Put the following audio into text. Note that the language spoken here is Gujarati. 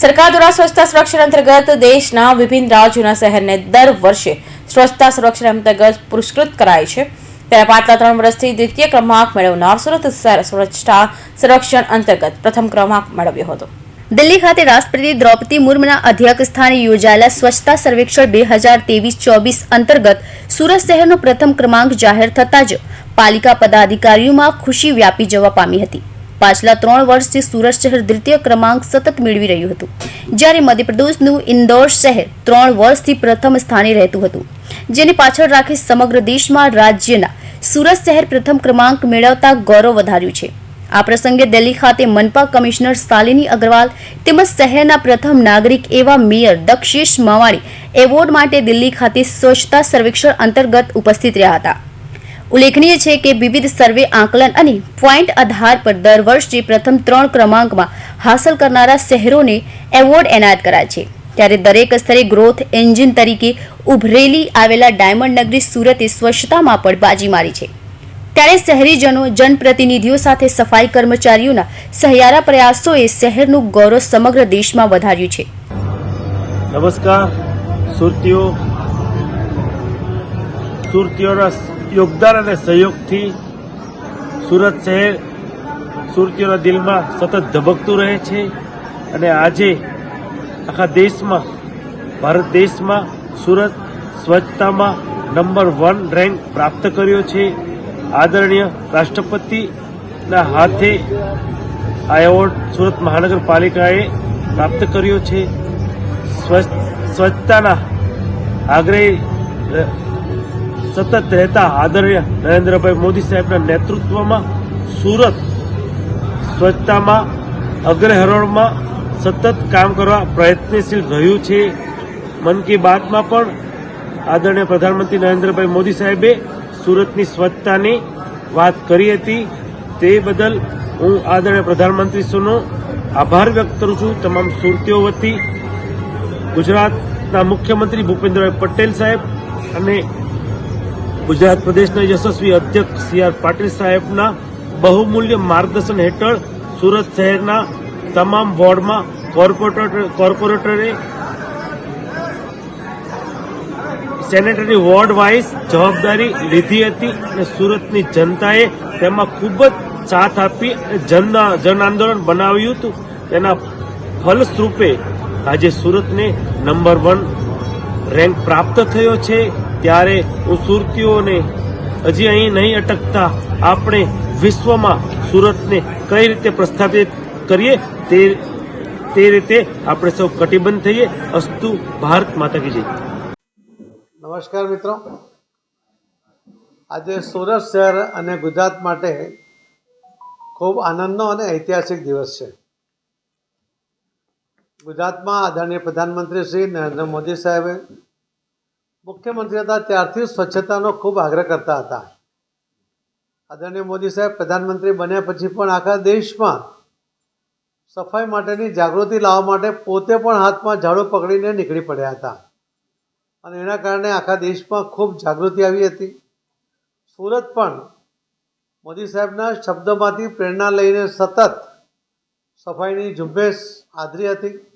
સરકાર દ્વારા સ્વચ્છતા સંરક્ષણ અંતર્ગત દેશના વિભિન્ન રાજ્યોના શહેરને દર વર્ષે સ્વચ્છતા સંરક્ષણ અંતર્ગત પુરસ્કૃત કરાય છે. ત્યારે પાછલા ત્રણ વર્ષથી દ્વિતીય ક્રમાંક મેળવનાર સુરત શહેર સ્વચ્છતા સંરક્ષણ અંતર્ગત પ્રથમ ક્રમાંક મેળવ્યો હતો. દિલ્હી ખાતે રાષ્ટ્રપતિ દ્રૌપદી મુર્મુના અધ્યક્ષસ્થાને યોજાયેલા સ્વચ્છતા સર્વેક્ષણ બે હજાર ત્રેવીસ ચોવીસ અંતર્ગત સુરત શહેરનો પ્રથમ ક્રમાંક જાહેર થતાં જ પાલિકા પદાધિકારીઓમાં ખુશી વ્યાપી જવા પામી હતી. પાછલા ત્રણ વર્ષથી સુરત શહેર દ્વિતીય ક્રમાંક સતત મેળવી રહ્યું હતું. જ્યારે મધ્યપ્રદેશનું ઇન્દોર શહેર ત્રણ વર્ષથી પ્રથમ સ્થાને રહેતું હતું. જેને પાછળ રાખી સમગ્ર દેશમાં રાજ્યના સુરત શહેર પ્રથમ ક્રમાંક મેળવતા ગૌરવ વધાર્યું છે. આ પ્રસંગે દિલ્હી ખાતે મનપા કમિશનર શાલિની અગ્રવાલ તેમજ શહેરના પ્રથમ નાગરિક એવા મેયર દક્ષેશ મવાણી એવોર્ડ માટે દિલ્હી ખાતે સ્વચ્છતા સર્વેક્ષણ અંતર્ગત ઉપસ્થિત રહ્યા હતા. ઉલ્લેખનીય છે કે વિવિધ સર્વે આંકલન અને પોઈન્ટ આધાર પર દર વર્ષે પ્રથમ ત્રણ ક્રમાંકમાં હાંસલ કરનારા શહેરોને એવોર્ડ એનાયત કરાય છે. ત્યારે દરેક સ્તરે ગ્રોથ એન્જિન તરીકે ઉભરેલી આવેલા ડાયમંડ નગરી સુરતે સ્વચ્છતામાં પણ બાજી મારી છે. ત્યારે શહેરીજનો, જનપ્રતિનિધિઓ સાથે સફાઈ કર્મચારીઓના સહિયારા પ્રયાસોએ શહેરનું ગૌરવ સમગ્ર દેશમાં વધાર્યું છે. નમસ્કાર. સુરતીઓ, સુરતીઓના યોગદાન અને સહયોગથી સુરત શહેર સુરતીઓના દિલમાં સતત ધબકતું રહે છે અને આજે આખા દેશમાં, ભારત દેશમાં સુરત સ્વચ્છતામાં નંબર વન રેન્ક પ્રાપ્ત કર્યો છે. આદરણીય રાષ્ટ્રપતિના હાથે આ એવોર્ડ સુરત મહાનગરપાલિકાએ પ્રાપ્ત કર્યો છે. સ્વચ્છ, સ્વચ્છતાના આગ્રહી સતત રહેતા આદરણીય નરેન્દ્રભાઈ મોદી સાહેબના નેતૃત્વમાં સુરત સ્વચ્છતામાં અગ્રહરોળમાં સતત કામ કરવા પ્રયત્નશીલ રહ્યું છે. મન કી બાતમાં પણ આદરણીય પ્રધાનમંત્રી નરેન્દ્રભાઈ મોદી સાહેબે સુરતની સ્વચ્છતાની વાત કરી હતી. તે બદલ હું આદરણીય પ્રધાનમંત્રીશ્રીનો આભાર વ્યક્ત કરું છું. તમામ સુરતીઓ વતી ગુજરાતના મુખ્યમંત્રી ભૂપેન્દ્રભાઈ પટેલ સાહેબ અને ગુજરાત પ્રદેશના યશસ્વી અધ્યક્ષ સી આર પાટીલ સાહેબના બહુમૂલ્ય માર્ગદર્શન હેઠળ સુરત શહેરના તમામ વોર્ડમાં કોર્પોરેટર કોર્પોરેટરે સેનેટરી વોર્ડ વાઇઝ જવાબદારી લીધી હતી અને સુરતની જનતાએ તેમાં ખૂબ જ સાથ આપી અને જન જન આંદોલન બનાવ્યું હતું. તેના ફલસ્વરૂપે આજે સુરતને નંબર વન રેન્ક પ્રાપ્ત થયો છે. ત્યારે હું સુરતીઓને હજી અહીં નહીં અટકતા આપણે વિશ્વમાં સુરતને કઈ રીતે પ્રસ્થાપિત કરીએ તે તે રીતે આપણે સૌ કટિબદ્ધ થઈએ. અસ્તુ ભારત માતા કી જય. નમસ્કાર મિત્રો. આજે સુરત શહેર અને ગુજરાત માટે ખૂબ આનંદનો અને ઐતિહાસિક દિવસ છે. ગુજરાતમાં આદરણીય પ્રધાનમંત્રી શ્રી નરેન્દ્ર મોદી સાહેબે મુખ્યમંત્રી હતા ત્યારથી સ્વચ્છતાનો ખૂબ આગ્રહ કરતા હતા. આદરણીય મોદી સાહેબ, પ્રધાનમંત્રી બન્યા પછી પણ આખા દેશમાં સફાઈ માટેની જાગૃતિ લાવવા માટે પોતે પણ હાથમાં ઝાડુ પકડીને નીકળી પડ્યા હતા. અને એના કારણે આખા દેશમાં ખૂબ જાગૃતિ આવી હતી. સુરત પણ મોદી સાહેબના શબ્દોમાંથી પ્રેરણા લઈને સતત સફાઈની ઝુંબેશ આદરી હતી.